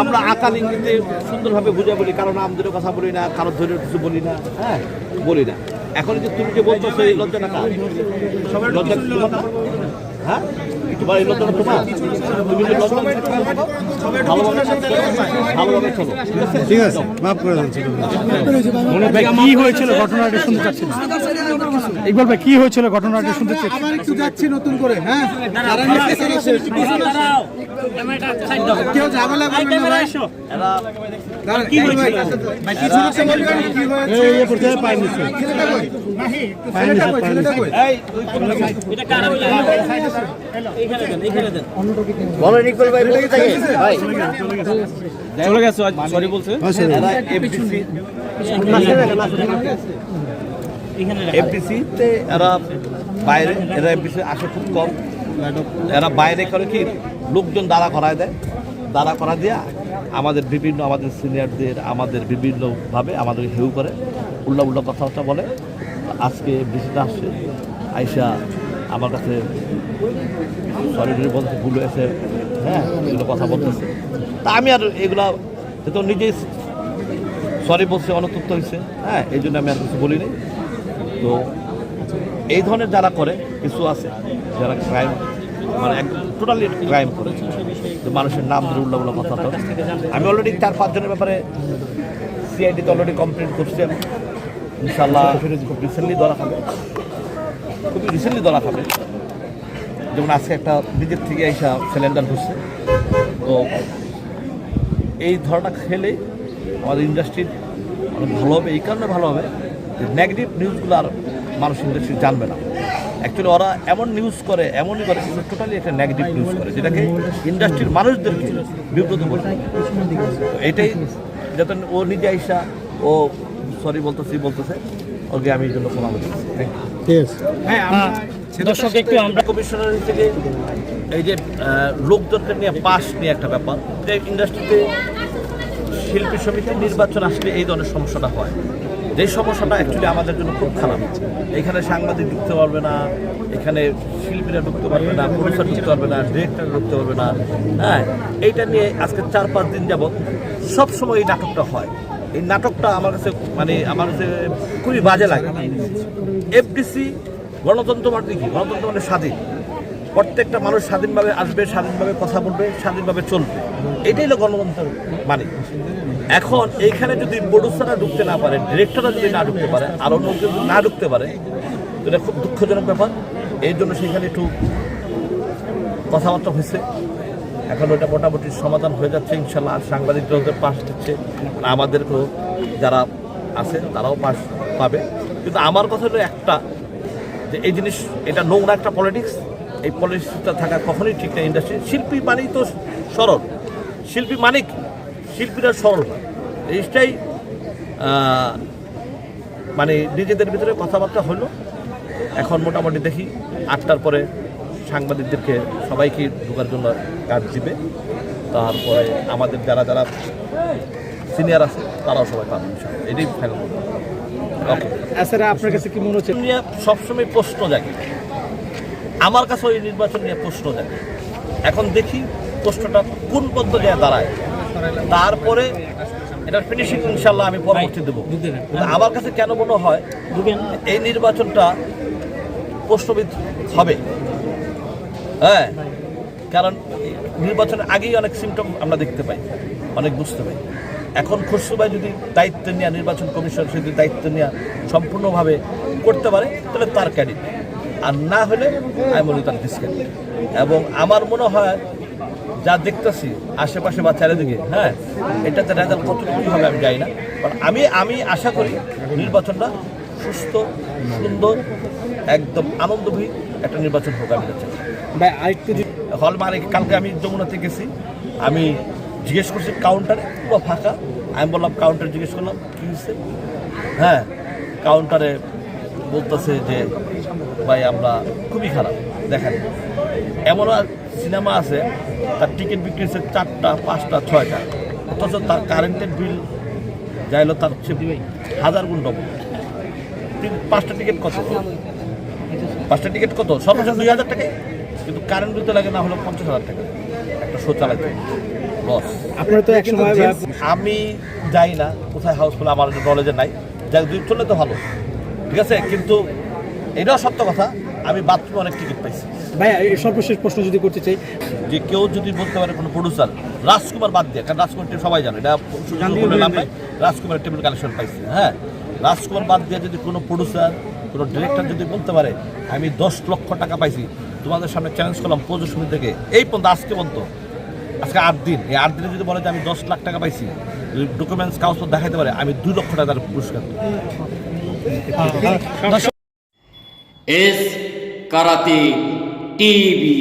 আমরা আকাল ইঙ্গিতে সুন্দরভাবে বুঝে বলি, কারণ আমাদের কথা বলি না কারোর ধরে কিছু বলি না হ্যাঁ বলি না এখন যে তুমি যে বলছো সেই লজ্জাটা লজ্জা? হ্যাঁ? তোমার এই লজ্জাটা তোমার তুমি ভালোভাবে ভালোভাবে চলো ঠিক আছে ঠিক আছে মাফ করে দেন মনে ভাই কি হয়েছিল ঘটনাটা শুনতে চাচ্ছি ইকবাল ভাই কি হয়েছিল ঘটনাটা শুনতে চাচ্ছি আবার একটু যাচ্ছি নতুন করে হ্যাঁ? কেউ ঝামেলা করবেন না ভাই। কি হয়েছে? ভাই কি শুনেছে বলবেন কি হয়েছে। এই এ পড়তে পাইনি ছেলেটা কই? ছেলেটা কই? ছেলেটা কই? এই তুই কোন বলেন ইকবাল ভাই কোথা থেকে। ভাই। চলে গেছে সরি। বলছে এফডিসিতে এরা বাইরে এরা এফডিসি আসে খুব কম। এরা বাইরে করে কি লোকজন দাঁড়া করায় দেয়। দাঁড়া করা দিয়া আমাদের বিভিন্ন আমাদের সিনিয়রদের আমাদের বিভিন্নভাবে আমাদের হেউ করে। উল্লা উল্লা কথাবার্তা বলে। আজকে এফডিসিতে আসছে আইসা আমার কাছে সরি বলতে ভুল হয়েছে হ্যাঁ এগুলো কথা বলতেছে। তা আমি আর এগুলা তো নিজেই সরি বলছে, অনতুপ্ত হয়েছে। হ্যাঁ এই জন্য আমি আর কিছু বলিনি। তো এই ধরনের যারা করে, কিছু আছে, যারা ক্রাইম মানে এক টোটালি ক্রাইম করেছে তো মানুষের নাম ধরে উল্লা উল্লা কথা তো। আমি অলরেডি চার পাঁচজনের ব্যাপারে সিআইডিতে অলরেডি কমপ্লেন করছি আমি। ইনশাল্লাহ খুব রিসেন্টলি ধরা খাবে। খুবই রিসেন্টলি ধরা খাবে। যেমন আজকে একটা নিজের থেকে আইসা সিলিন্ডার হচ্ছে তো এই ধরনের খেলে আমাদের ইন্ডাস্ট্রির অনেক ভালো হবে। এই কারণে ভালো হবে যে নেগেটিভ নিউজগুলো আর মানুষ ইন্ডাস্ট্রি জানবে না। অ্যাকচুয়ালি ওরা এমন নিউজ করে, এমনই করে টোটালি একটা নেগেটিভ নিউজ করে, যেটাকে ইন্ডাস্ট্রির মানুষদেরকে বিব্রত করে। এটাই যাতে ও নিজে আইসা ও সরি বলতেছি, বলতেছে। ওকে আমি এই জন্য ক্ষমা থ্যাংক ইউ দর্শক একটু আমরা কমিশনার থেকে এই যে আহ, লোকজনকে নিয়ে পাস নিয়ে একটা ব্যাপার। যে ইন্ডাস্ট্রিতে শিল্পী সমিতির নির্বাচন আসলে এই ধরনের সমস্যাটা হয়। যে সমস্যাটা অ্যাকচুয়ালি আমাদের জন্য খুব খারাপ। এখানে সাংবাদিক ঢুকতে পারবে না এখানে শিল্পীরা ঢুকতে পারবে না প্রডিউসার ঢুকতে পারবে না ডিরেক্টর ঢুকতে পারবে না। হ্যাঁ এইটা নিয়ে আজকে চার পাঁচ দিন যাবৎ সবসময় এই নাটকটা হয়। এই নাটকটা আমার কাছে মানে আমার কাছে খুবই বাজে লাগে। এফডিসি গণতন্ত্র মানে কি? গণতন্ত্র মানে স্বাধীন। প্রত্যেকটা মানুষ স্বাধীনভাবে আসবে, স্বাধীনভাবে কথা বলবে, স্বাধীনভাবে চলবে। এটাই হলো গণতন্ত্র মানে। এখন এইখানে যদি প্রডিউসাররা ঢুকতে না পারে ডিরেক্টররা যদি না ঢুকতে পারে, আর অন্য কেউ না ঢুকতে পারে এটা খুব দুঃখজনক ব্যাপার। এই জন্য সেখানে একটু কথাবার্তা হয়েছে। এখন ওটা মোটামুটি সমাধান হয়ে যাচ্ছে ইনশাল্লাহ আর সাংবাদিকরা ওদের পাশ দিচ্ছে। আর আমাদেরকেও যারা আছে তারাও পাশ পাবে। কিন্তু আমার কথা হলো একটা যে এই জিনিস এটা নোংরা একটা পলিটিক্স এই পলিটিক্সটা থাকা কখনোই ঠিক না ইন্ডাস্ট্রি শিল্পী মানেই তো সরল। শিল্পী মানে কি? শিল্পীরা সরল এইটাই আহ, মানে নিজেদের ভিতরে কথাবার্তা হলো। এখন মোটামুটি দেখি আটটার পরে সাংবাদিকদেরকে সবাইকে ঢোকার জন্য কাজ দিবে। তারপরে আমাদের যারা যারা সিনিয়র আছে তারাও সবাই পাবে। এটাই ফাইনাল ওকে স্যার আপনার কাছে কি মনে হচ্ছে? সবসময় প্রশ্ন জাগে। আমার কাছে ওই নির্বাচন নিয়ে প্রশ্ন জাগে। এখন দেখি প্রশ্নটা কোন পদ্ধতিতে দাঁড়ায়। তারপরে এটার ফিনিশিং ইনশাল্লাহ আমি পরবর্তী দেবো। আমার কাছে কেন মনে হয় এই নির্বাচনটা প্রশ্নবিদ হবে? হ্যাঁ। কারণ নির্বাচনের আগেই অনেক সিমটম আমরা দেখতে পাই, অনেক বুঝতে পাই। এখন খসরু যদি দায়িত্ব নেওয়া নির্বাচন কমিশন যদি দায়িত্ব নেওয়া সম্পূর্ণভাবে করতে পারে, তাহলে তার ক্যাডিট আর না হলে আমি করি তার ডিসক্যাডিট এবং আমার মনে হয়, যা দেখতেছি আশেপাশে বা চারিদিকে হ্যাঁ এটাতে রেজাল্ট কতটুকু হবে আমি জানি না। বাট আমি আমি আশা করি নির্বাচনটা সুস্থ, সুন্দর, একদম আনন্দভী একটা নির্বাচন হোক আমি চাই। হল মানে কালকে আমি যমুনাতে গেছি। আমি জিজ্ঞেস করছি, কাউন্টারে? পুরো ফাঁকা। আমি বললাম, কাউন্টারে জিজ্ঞেস করলাম, কী হ্যাঁ কাউন্টারে বলতেছে যে, ভাই, আমরা খুবই খারাপ, দেখেন। এমন সিনেমা আছে, তার টিকিট বিক্রি হচ্ছে চারটা, পাঁচটা, ছয়টা। অথচ তার কারেন্টের বিল যাইলো তার হাজার গুণ ডবল। পাঁচটা টিকিট কত? পাঁচটা টিকিট কত? সর্বোচ্চ দুই হাজার টাকা কিন্তু কারেন্ট দিতে লাগে না হলো পঞ্চাশ হাজার টাকা। একটা শো চালাইতে। লস আপনারা তো এক সময় আমি যাই না কোথায় হাউসফুল আমার নলেজে নাই। যাই দুই চললে তো ভালো। ঠিক আছে? কিন্তু এটাও সত্য কথা আমি বাথরুমে অনেক টিকিট পাইছি। ভাই এই সর্বশেষ প্রশ্ন যদি করতে চাই। যে কেউ যদি বলতে পারে কোনো প্রডিউসার রাজকুমার বাদ দিয়ে কারণ রাজকুমার টিম সবাই জানে এটা বলে লাভ নাই। রাজকুমারের টেবিল কালেকশন পাইছে হ্যাঁ? রাজকুমার বাদ দিয়ে যদি কোনো প্রডিউসার কোনো ডিরেক্টর যদি বলতে পারে আমি দশ লক্ষ টাকা পাইছি তোমাদের সামনে চ্যালেঞ্জ করলাম প্রদর্শনী থেকে এই পর্যন্ত, আজকে পর্যন্ত। আজকে আট দিন। এই আট দিনে যদি বলে যে আমি দশ লাখ টাকা পাইছি ডকুমেন্টস কাগজ দেখাইতে পারে, আমি দুই লক্ষ টাকা তার পুরস্কার। S karate TV.